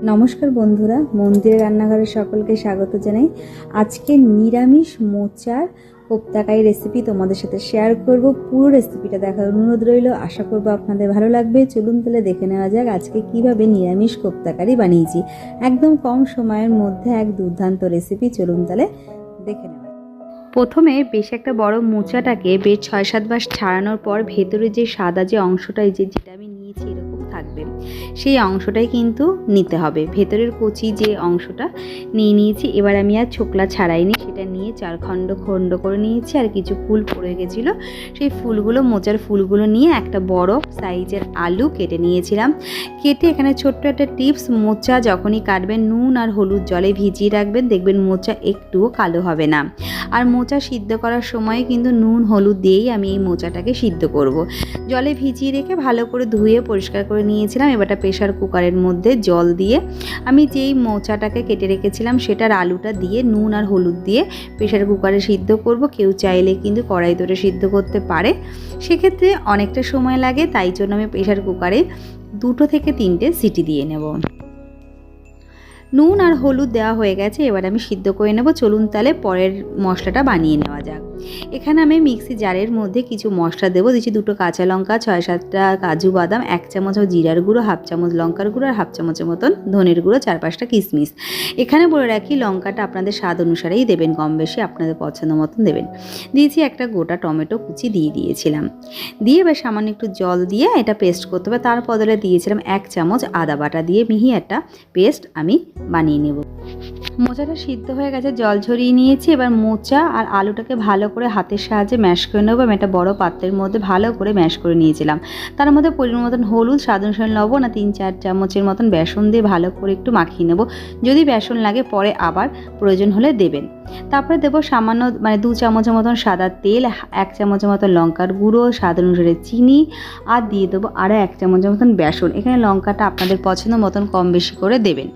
নমস্কার বন্ধুরা, মন্দিরের রান্নাঘরে সকলকে স্বাগত জানাই। আজকে নিরামিষ মোচার কোপ্তাকাই রেসিপি তোমাদের সাথে শেয়ার করব। পুরো রেসিপিটা দেখার অনুরোধ রইল। আশা করব আপনাদের ভালো লাগবে। চলুন তাহলে দেখে নেওয়া যাক আজকে কীভাবে নিরামিষ কোপ্তাকারি বানিয়েছি। একদম কম সময়ের মধ্যে এক দুর্দান্ত রেসিপি চলুন তাহলে দেখে নেওয়া প্রথমে বেশ একটা বড় মোচাটাকে বেশ ছয় সাতবার ছাড়ানোর পর ভেতরে যে সাদা যে অংশটা, এই যে যেটা আমি নিয়েছি, এরকম থাকবে। সেই অংশটাই কিন্তু নিতে হবে। ভেতরের কচি যে অংশটা নিয়ে নিয়েছি, এবার আমি আর ছোকলা ছাড়াইনি সেটা নিয়ে চার খণ্ড খণ্ড করে নিয়েছি, আর কিছু ফুল পড়ে গেছিল। সেই ফুলগুলো, মোচার ফুলগুলো নিয়ে একটা বড় সাইজের আলু কেটে নিয়েছিলাম। কেটে এখানে ছোট্ট একটা টিপস, মোচা যখনই কাটবেন, নুন আর হলুদ জলে ভিজিয়ে রাখবেন, দেখবেন মোচা একটুও কালো হবে না। আর মোচা সিদ্ধ করার সময় কিন্তু নুন, হলুদ দিয়েই আমি এই মোচাটাকে সিদ্ধ করব। জলে ভিজিয়ে রেখে ভালো করে ধুয়ে পরিষ্কার করে নিয়েছিলাম এবারটা প্রেশার কুকারের মধ্যে জল দিয়ে। আমি যেই মোচাটাকে কেটে রেখেছিলাম, সেটার আলুটা দিয়ে, নুন আর হলুদ দিয়ে প্রেশার কুকারে সিদ্ধ করব। কেউ চাইলে কিন্তু কড়াই ধরে সিদ্ধ করতে পারে। সেক্ষেত্রে অনেকটা সময় লাগে, তাই জন্য আমি প্রেশার কুকারে দুটো থেকে তিনটে সিটি দিয়ে নেব। নুন আর হলুদ দেওয়া হয়ে গেছে, এবার আমি সিদ্ধ করে নেব। চলুন তাহলে পরের মশলাটা বানিয়ে নেওয়া যাক। এখানে আমি মিক্সি জারের মধ্যে কিছু মশলা দেবো। দিচ্ছি দুটো কাঁচা লঙ্কা, ছয় সাতটা কাজু বাদাম, এক চামচ জিরার গুঁড়ো, হাফ চামচ লঙ্কার গুঁড়ো, আর হাফ চামচের মতন ধনের গুঁড়ো, চার পাঁচটা কিশমিশ এখানে বলে রাখি, লঙ্কাটা আপনাদের স্বাদ অনুসারেই দেবেন, কম বেশি আপনাদের পছন্দ মতন দেবেন। দিয়েছি একটা গোটা টমেটো কুচি দিয়ে দিয়েছিলাম। দিয়ে এবার সামান্য একটু জল দিয়ে এটা পেস্ট করতে হবে। তার বদলে দিয়েছিলাম এক চামচ আদা বাটা দিয়ে মিহি একটা পেস্ট আমি বানিয়ে নেব। মোচাটা সিদ্ধ হয়ে গেছে, জল ঝরিয়ে নিয়েছি। এবার মোচা আর আলুটাকে ভালো করে হাতের সাহায্যে ম্যাশ করে নেব। আমি একটা বড় পাত্রের মধ্যে ভালো করে ম্যাশ করে নিয়েছিলাম। তার মধ্যে পরিমাণ মতন হলুদ, স্বাদ অনুসারে লবণ আর তিন, চার চামচের মতন বেসন দিয়ে ভালো করে একটু মাখিয়ে নেব। যদি বেসন লাগে, পরে আবার প্রয়োজন হলে দেবেন। তারপরে দেবো সামান্য মানে দু চামচের মতন সাদা তেল, এক চামচের মতন লঙ্কার গুঁড়ো, স্বাদ অনুসারে চিনি, আর দিয়ে দেবো আরও এক চামচের মতন বেসন। এখানে লঙ্কাটা আপনাদের পছন্দ মতন কম বেশি করে দেবেন।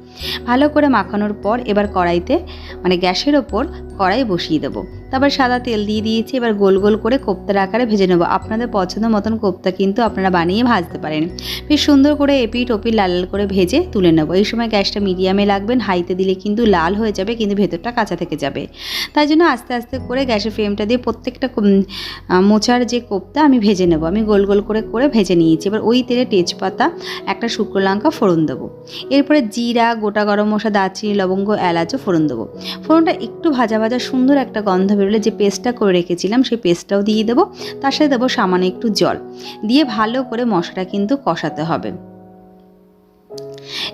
ভালো করে মাখানোর পর এবার কড়াইতে মানে গ্যাসের ওপর কড়াই বসিয়ে দেবো। তারপর সাদা তেল দিয়ে দিয়েছি, এবার গোল গোল করে কোপ্তার আকারে ভেজে নেব। আপনাদের পছন্দ মতন কোপ্তা কিন্তু আপনারা বানিয়ে ভাজতে পারেন। বেশ সুন্দর করে এপিট টপি লাল লাল করে ভেজে তুলে নেব। এই সময় গ্যাসটা মিডিয়ামে লাগবেন হাইতে দিলে কিন্তু লাল হয়ে যাবে, কিন্তু ভেতরটা কাঁচা থেকে যাবে। তাই জন্য আস্তে আস্তে করে গ্যাসের ফ্লেমটা দিয়ে প্রত্যেকটা মোচার যে কোপ্তা আমি ভেজে নেব। আমি গোল গোল করে করে ভেজে নিয়েছি। এবার ওই তেলে তেজপাতা, একটা শুকনো লঙ্কা ফোড়ন দেবো। এরপরে জিরা, গোটা গরম মশলা, দারচিনি, লবঙ্গ এলাচও ফোড়ন দেবো। ফোড়নটা একটু ভাজা ভাজা সুন্দর একটা গন্ধ বেরোলে যে পেস্টটা করে রেখেছিলাম, সেই পেস্টটাও দিয়ে দেবো। তার সাথে দেবো সামান্য একটু জল। দিয়ে ভালো করে মশলাটা কিন্তু কষাতে হবে।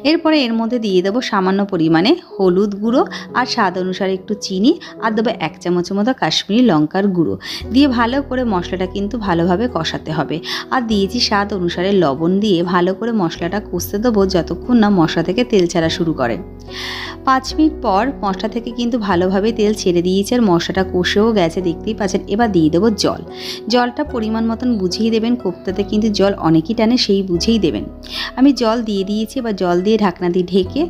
এরপরে এর মধ্যে দিয়ে দেবো সামান্য পরিমাণে হলুদ গুঁড়ো আর স্বাদ অনুসারে একটু চিনি আর দেবো এক চামচের মতো কাশ্মীরি লঙ্কার গুঁড়ো। দিয়ে ভালো করে মশলাটা কিন্তু ভালোভাবে কষাতে হবে। আর দিয়েছি স্বাদ অনুসারে লবণ দিয়ে ভালো করে মশলাটা কষতে দেবো যতক্ষণ না মশলা থেকে তেল ছাড়া শুরু করে। পাঁচ মিনিট পর মশলা থেকে কিন্তু ভালোভাবে তেল ছেড়ে দিয়েছে আর মশলাটা কষেও গেছে, দেখতেই পাচ্ছেন। এবার দিয়ে দেবো জল। জলটা পরিমাণ মতন বুঝিয়ে দেবেন, কোপ্তাতে কিন্তু জল অনেকই টানে সেই বুঝেই দেবেন। আমি জল দিয়ে দিয়েছি, এবার জল দিয়ে ঢাকনা দিয়ে ঢেকে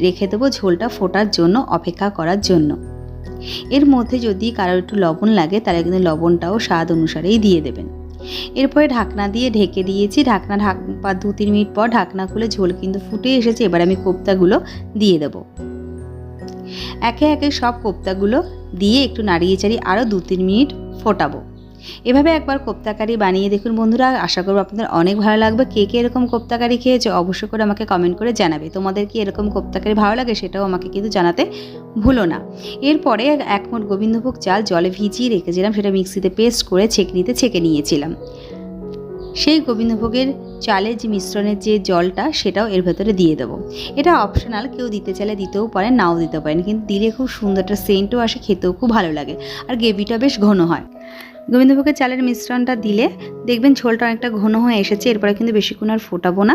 রেখে দেবো ঝোলটা ফোটার জন্য, অপেক্ষা করার জন্য। এর মধ্যে যদি কারোর একটু লবণ লাগে, তাহলে কিন্তু লবণটাও স্বাদ অনুসারেই দিয়ে দেবেন। এরপরে ঢাকনা দিয়ে ঢেকে দিয়েছি। ঢাকনা ঢাক, বা দু তিন মিনিট পর ঢাকনা খুলে ঝোল কিন্তু ফুটে এসেছে। এবার আমি কোপ্তাগুলো দিয়ে দেবো। একে একে সব কোপ্তাগুলো দিয়ে একটু নাড়িয়ে চাড়িয়ে আরও দু তিন মিনিট ফোটাবো। এভাবে একবার কোপ্তাকারি বানিয়ে দেখুন বন্ধুরা। আশা করব আপনাদের অনেক ভালো লাগবে। কে কে এরকম কোপ্তাকারি খেয়েছে অবশ্যই করে আমাকে কমেন্ট করে জানাবে। তোমাদের কি এরকম কোপ্তাকারি ভালো লাগে সেটাও আমাকে কিন্তু জানাতে ভুলো না। এরপরে এক মোট গোবিন্দভোগ চাল জলে ভিজিয়ে রেখেছিলাম। সেটা মিক্সিতে পেস্ট করে ছেঁকনিতে ছেঁকে নিয়েছিলাম। সেই গোবিন্দভোগের চালের যে মিশ্রণের যে জলটা, সেটাও এর ভেতরে দিয়ে দেবো। এটা অপশনাল কেউ দিতে চাইলে দিতেও পারেন, নাও দিতে পারেন। কিন্তু দিলে খুব সুন্দর একটা সেন্টও আসে, খেতেও খুব ভালো লাগে। আর গ্রেভিটা বেশ ঘন হয়। গোবিন্দভোগের চালের মিশ্রণটা দিলে দেখবেন ঝোলটা অনেকটা ঘন হয়ে এসেছে, এরপরে কিন্তু বেশিক্ষণ আর ফোটাবো না।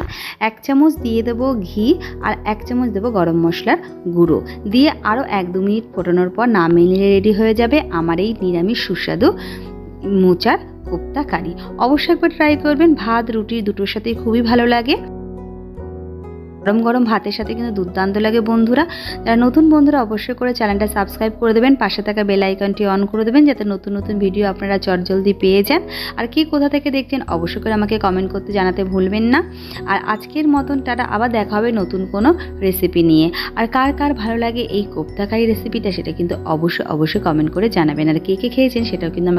এক চামচ দিয়ে দেবো ঘি আর এক চামচ দেবো গরম মশলার গুঁড়ো। দিয়ে আরও এক দু মিনিট ফোটানোর পর নামিয়ে রেডি হয়ে যাবে আমার এই নিরামিষ সুস্বাদু মোচার কোপ্তা কারি। অবশ্যই একবার ট্রাই করবেন, ভাত, রুটি দুটোর সাথে খুবই ভালো লাগে। গরম গরম ভাতের সাথে কিন্তু দুর্দান্ত লাগে বন্ধুরা। যারা নতুন বন্ধুরা অবশ্যই করে চ্যানেলটা সাবস্ক্রাইব করে দেবেন, পাশে থাকা বেল আইকনটি অন করে দেবেন যাতে নতুন নতুন ভিডিও আপনারা চটজলদি পেয়ে যান। আর কি কোথা থেকে দেখছেন অবশ্যই করে আমাকে কমেন্ট করতে জানাতে ভুলবেন না। আর আজকের মতন টাটা, আবার দেখা হবে নতুন কোনো রেসিপি নিয়ে। আর কার কার ভালো লাগে এই কোপ্তাকারি রেসিপিটা সেটা কিন্তু অবশ্যই অবশ্যই কমেন্ট করে জানাবেন। আর কে কে খেয়েছেন সেটাও কিন্তু